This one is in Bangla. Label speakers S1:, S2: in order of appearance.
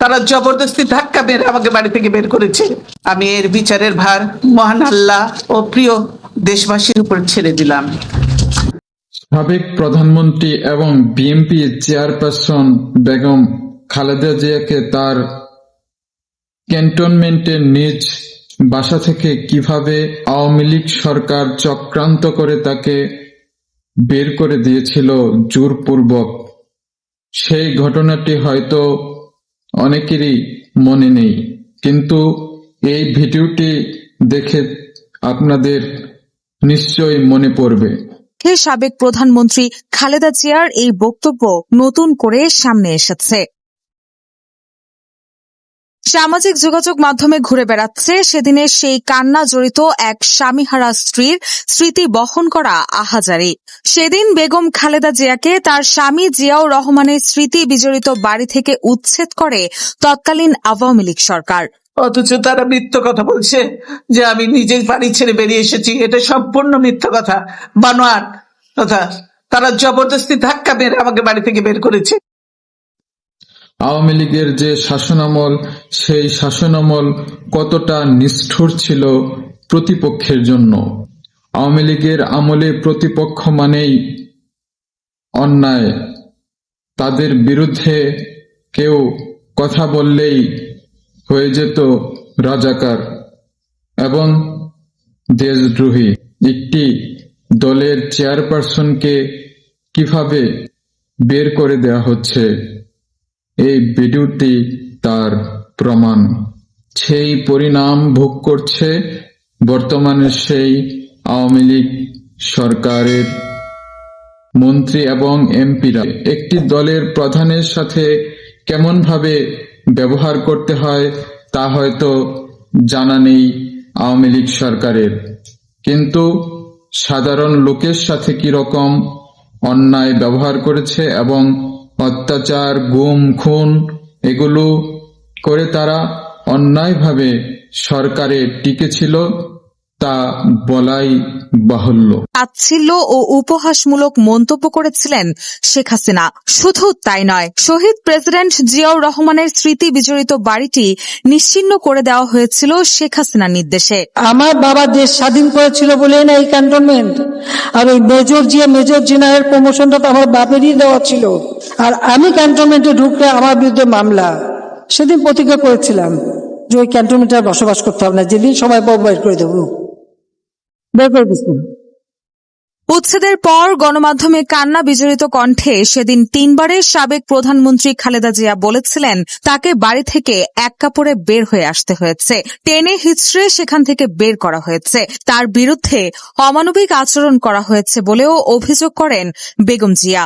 S1: তারা জবরদস্তি ধাক্কা মেরে আমাকে বাড়ি থেকে বের করেছে। আমি এর বিচারের ভার মহান আল্লাহ ও প্রিয় দেশবাসীর উপর ছেড়ে দিলাম।
S2: সাবেক প্রধানমন্ত্রী এবং বিএনপি চেয়ারপারসন বেগম খালেদা জিয়াকে তার ক্যান্টনমেন্টের নিজ বাসা থেকে কীভাবে আওয়ামী লীগ সরকার চক্রান্ত করে তাকে বের করে দিয়েছিল জোরপূর্বক, সেই ঘটনাটি হয়তো অনেকেরই মনে নেই। কিন্তু এই ভিডিওটি দেখে আপনাদের নিশ্চয়ই মনে পড়বে।
S3: সাবেক প্রধানমন্ত্রী খালেদা জিয়ার এই বক্তব্য নতুন করে সামনে এসেছে। সামাজিক যোগাযোগ মাধ্যমে ঘুরে বেড়াচ্ছে। সেদিনের সেই কান্না জড়িত এক স্বামীহারা স্ত্রীর স্মৃতি বহন করা আহাজারি। সেদিন বেগম খালেদা জিয়াকে তার স্বামী জিয়াউর রহমানের স্মৃতি বিজড়িত বাড়ি থেকে উচ্ছেদ করে তৎকালীন আওয়ামী লীগ সরকার।
S1: অথচ তারা মিথ্য কথা বলছে যে আমি নিজের বাড়ি ছেড়ে বেরিয়ে এসেছি। এটা সম্পূর্ণ মিথ্যা কথা। বানোয়ার কথা তারা জবরদস্তি ধাক্কা মেরে আমাকে বাড়ি থেকে বের করেছে।
S2: আওয়ামী লীগের যে শাসনামল, সেই শাসনামল কতটা নিষ্ঠুর ছিল প্রতিপক্ষের জন্য। আওয়ামী লীগের আমলে প্রতিপক্ষ মানেই অন্যায়। তাদের বিরুদ্ধে কেউ কথা বললেই হয়ে যেত রাজাকার এবং দেশদ্রোহী। একটি দলের চেয়ারপারসনকে কীভাবে বের করে দেওয়া হচ্ছে? এই ভিডিওটি তার প্রমাণ। সেই পরিণাম ভোগ করছে বর্তমানে সেই আওয়ামী লীগ সরকারের মন্ত্রী এবং এমপিরা। একটি দলের প্রধানের সাথে কেমনভাবে ব্যবহার করতে হয় তা হয়তো জানা নেই আওয়ামী লীগ সরকারের। কিন্তু সাধারণ লোকের সাথে কি রকম অন্যায় ব্যবহার করেছে এবং অত্যাচার গুম খুন এগুলো করে তারা অন্যায়ভাবে সরকারে টিকেছিল তা বলাই বাহুল্য।
S3: তাচ্ছিল্য ও উপহাসমূলক মন্তব্য করেছিলেন শেখ হাসিনা। শুধু তাই নয় শহীদ প্রেসিডেন্ট জিয়াউর রহমানের স্মৃতি বিজড়িত বাড়িটি নিশ্চিহ্ন করে দেওয়া হয়েছিল শেখ হাসিনার নির্দেশে।
S4: আমার বাবা দেশ স্বাধীন করেছিল বলেই না এই ক্যান্টনমেন্ট আর ওই মেজর জিয়া মেজর জেনারেল প্রমোশনটা তো আমার বাপেরই দেওয়া ছিল। আর আমি ক্যান্টনমেন্টে ঢুকলে আমার বিরুদ্ধে মামলা। সেদিন প্রতিজ্ঞা করেছিলাম যে ওই ক্যান্টনমেন্টে আর বসবাস করতে হবে না। যেদিন সবাই বের করে দেবো।
S3: উচ্ছেদের পর গণমাধ্যমে কান্না বিজড়িত কণ্ঠে সেদিন তিনবারের সাবেক প্রধানমন্ত্রী খালেদা জিয়া বলেছিলেন, তাকে বাড়ি থেকে এক কাপড়ে বের হয়ে আসতে হয়েছে। টেনে হিচড়ে সেখান থেকে বের করা হয়েছে। তার বিরুদ্ধে অমানবিক আচরণ করা হয়েছে বলেও অভিযোগ করেন বেগম জিয়া।